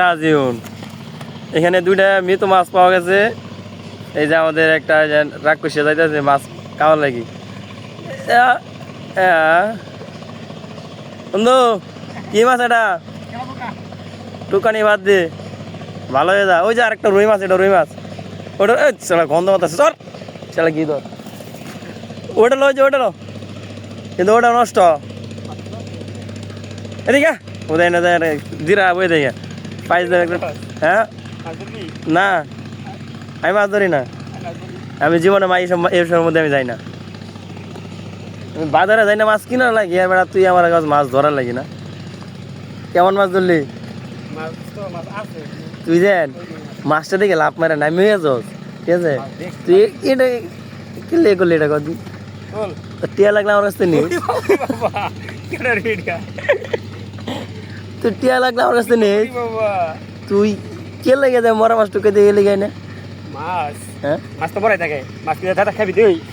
রাজিউন। এখানে দুইটা মৃত মাছ পাওয়া গেছে। এই যে আমাদের একটা কষে যাইতেছে, মাছ খাওয়ার লাগি। বন্ধু, কি মাছ এটা? টুকানি বাদ দে। ভালো হয়ে যা। ওই যে আরেকটা রুই মাছ, এটা রুই মাছ। ওটা চলা গন্ধ মতো আছে চল। চলা কি ধর। ওটা লো যে ওটা লো। কিন্তু ওটা নষ্ট। এদিকে উদয় না যায় দিরা বই পাইস দেবে হ্যাঁ না আমি মাছ ধরি না আমি জীবনে মা এইসব এইসবের মধ্যে আমি যাই না বাজারে যাই না মাছ কিনার লাগি আর বেড়া তুই আমার কাছে মাছ ধরার লাগি না কেমন মাছ ধরলি তুই দেন মাছটা দেখে লাভ মারে নামি হয়ে যাস ঠিক আছে তুই এটা কিনলে করলি এটা বল টিয়া লাগলে আমার কাছে নেই তুই টিয়া লাগলে আমার কাছে নেই তুই কে লেগে যায় মরা মাছটুকে দিয়ে লেগে না? মাছ? হ্যাঁ? মাছ তো মরাই থাকে। মাছ কিনে দাদা খাবি তুই